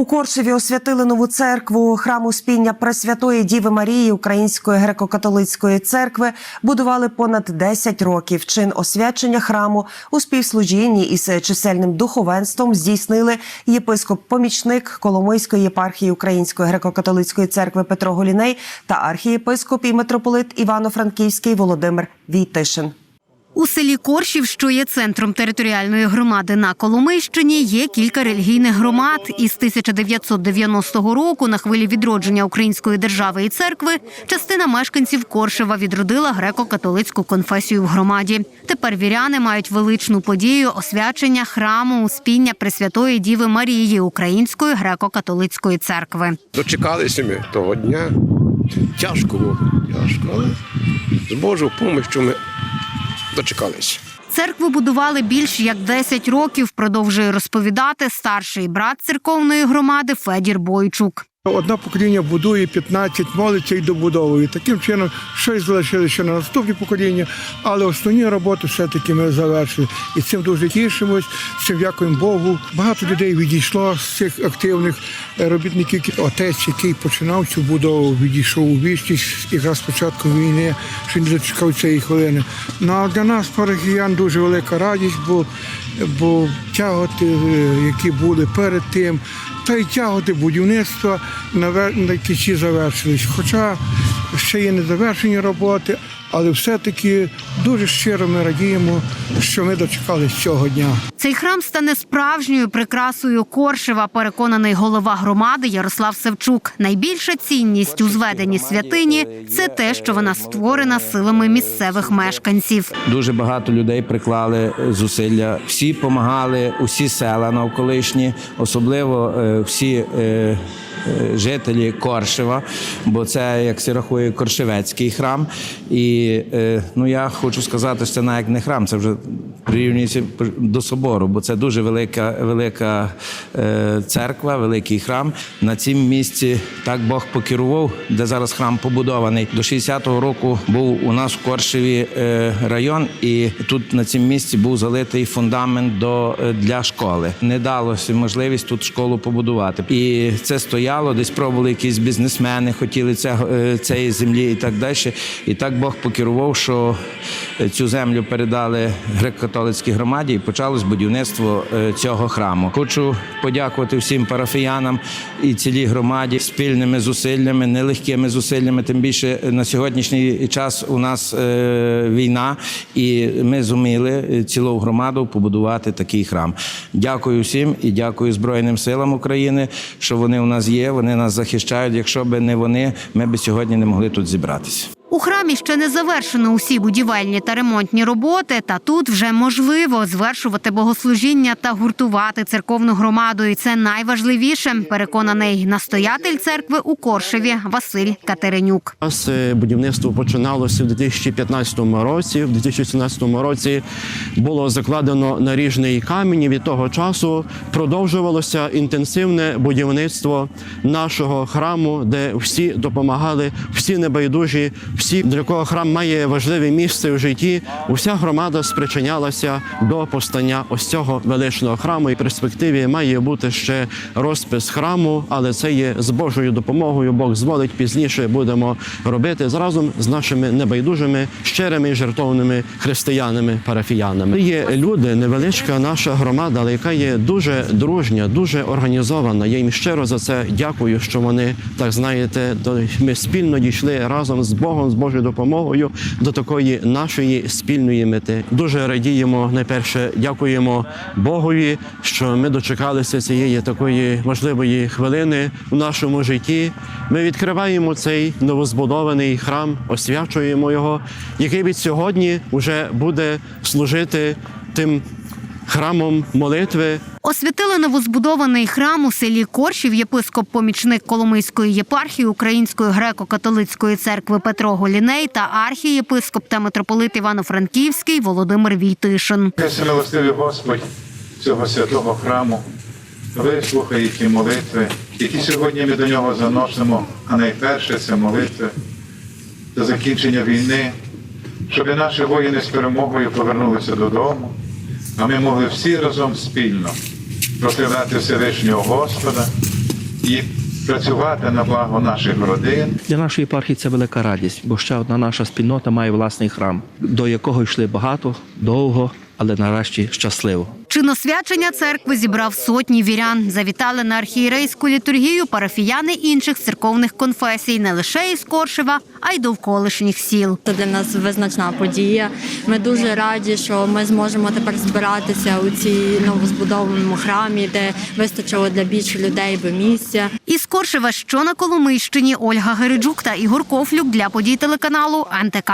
У Коршеві освятили нову церкву храму спіння Пресвятої Діви Марії Української греко-католицької церкви будували понад 10 років. Чин освячення храму у співслужінні із чисельним духовенством здійснили єпископ-помічник Коломийської єпархії Української греко-католицької церкви Петро Голіней та архієпископ і митрополит Івано-Франківський Володимир Війтишин. У селі Коршів, що є центром територіальної громади на Коломийщині, є кілька релігійних громад. Із 1990 року на хвилі відродження української держави і церкви частина мешканців Коршева відродила греко-католицьку конфесію в громаді. Тепер віряни мають величну подію освячення храму Успіння Пресвятої Діви Марії Української греко-католицької церкви. Дочекалися ми того дня. Тяжко було, тяжко, з Божою помощю ми дочекалися. Церкву будували більш як 10 років. Продовжує розповідати старший брат церковної громади Федір Бойчук. Одне покоління будує 15, молиться і добудовує. Таким чином, щось залишили ще на наступні покоління, але основні роботи все-таки ми завершили. І цим дуже тішимось, цим дякуємо Богу. Багато людей відійшло з цих активних е, робітників. Отець, який починав цю будову, відійшов у вічність якраз з початку війни, що не дочекав цієї хвилини. Ну а для нас, парафіян, дуже велика радість, бо, бо тяготи, е, які були перед тим, та й тяготи будівництва на кінці завершились. Хоча ще є незавершені роботи, але все-таки дуже щиро ми радіємо, що ми дочекались цього дня. Цей храм стане справжньою прикрасою Коршева, переконаний голова громади Ярослав Севчук. Найбільша цінність у зведенні святині це те, що вона створена силами місцевих мешканців. Дуже багато людей приклали зусилля. Всі допомагали, усі села навколишні, особливо е, всі. Жителі Коршева, бо це, як всі рахує, Коршевецький храм. І е, ну я хочу сказати, що це навіть не храм, це вже прирівнюється до собору, бо це дуже велика, велика е, церква, великий храм. На цім місці так Бог покерував, де зараз храм побудований. До 60-го року був у нас в Коршеві е, район, і тут на цім місці був залитий фундамент до, для школи. Не далося можливість тут школу побудувати. І це стояло, десь пробували якісь бізнесмени, хотіли ця, е, цієї землі і так далі. І так Бог покерував, що е, цю землю передали греко-католицькій громаді і почалось будівництво е, цього храму. Хочу подякувати всім парафіянам і цілій громаді спільними зусиллями, нелегкими зусиллями. Тим більше на сьогоднішній час у нас війна, і ми зуміли цілу громаду побудувати такий храм. Дякую всім і дякую Збройним силам України, що вони у нас є. Вони нас захищають. Якщо б не вони, ми б сьогодні не могли тут зібратися. У храмі ще не завершено усі будівельні та ремонтні роботи, та тут вже можливо звершувати богослужіння та гуртувати церковну громаду. І це найважливіше, переконаний настоятель церкви у Коршеві Василь Катеринюк. Нас е, будівництво починалося в 2015 році. В 2017 році було закладено наріжний камінь. і Від того часу продовжувалося інтенсивне будівництво нашого храму, де всі допомагали, всі небайдужі, всі для кого храм має важливе місце в житті. Уся громада спричинялася до постання ось цього величного храму. І в перспективі має бути ще розпис храму, але це є з Божою допомогою. Бог зволить пізніше будемо робити разом з нашими небайдужими, щирими і жертовними християнами, парафіянами. Є люди, невеличка наша громада, але яка є дуже дружня, дуже організована. Я їм щиро за це дякую, що вони так знаєте, ми спільно дійшли разом з Богом, з Божою допомогою до такої нашої спільної мети. Дуже радіємо. Найперше дякуємо Богові, що ми дочекалися цієї такої важливої хвилини в нашому житті. Ми відкриваємо цей новозбудований храм, освячуємо його, який від сьогодні вже буде служити тим храмом молитви, Освятили новозбудований храм у селі Коршів єпископ-помічник Коломийської єпархії Української греко-католицької церкви Петро Голіней та архієпископ та митрополит Івано-Франківський Володимир Війтишин. Милостивий Господь цього святого храму вислухає ті молитви, які сьогодні ми до нього заносимо, а найперше це молитви за закінчення війни, щоб наші воїни з перемогою повернулися додому, а ми могли всі разом спільно прославляти Всевишнього Господа, і працювати на благо наших родин. Для нашої єпархії це велика радість, бо ще одна наша спільнота має власний храм, до якого йшли багато, довго, але нарешті щасливо. Чиносвячення церкви зібрав сотні вірян. Завітали на архієрейську літургію парафіяни інших церковних конфесій, не лише із Коршева, а й довколишніх сіл. Це для нас визначна подія. Ми дуже раді, що ми зможемо тепер збиратися у цій новозбудованому храмі, де вистачило для більше людей би місця. Із Коршева, що на Коломийщині, Ольга Гериджук та Ігор Кофлюк для подій телеканалу НТК.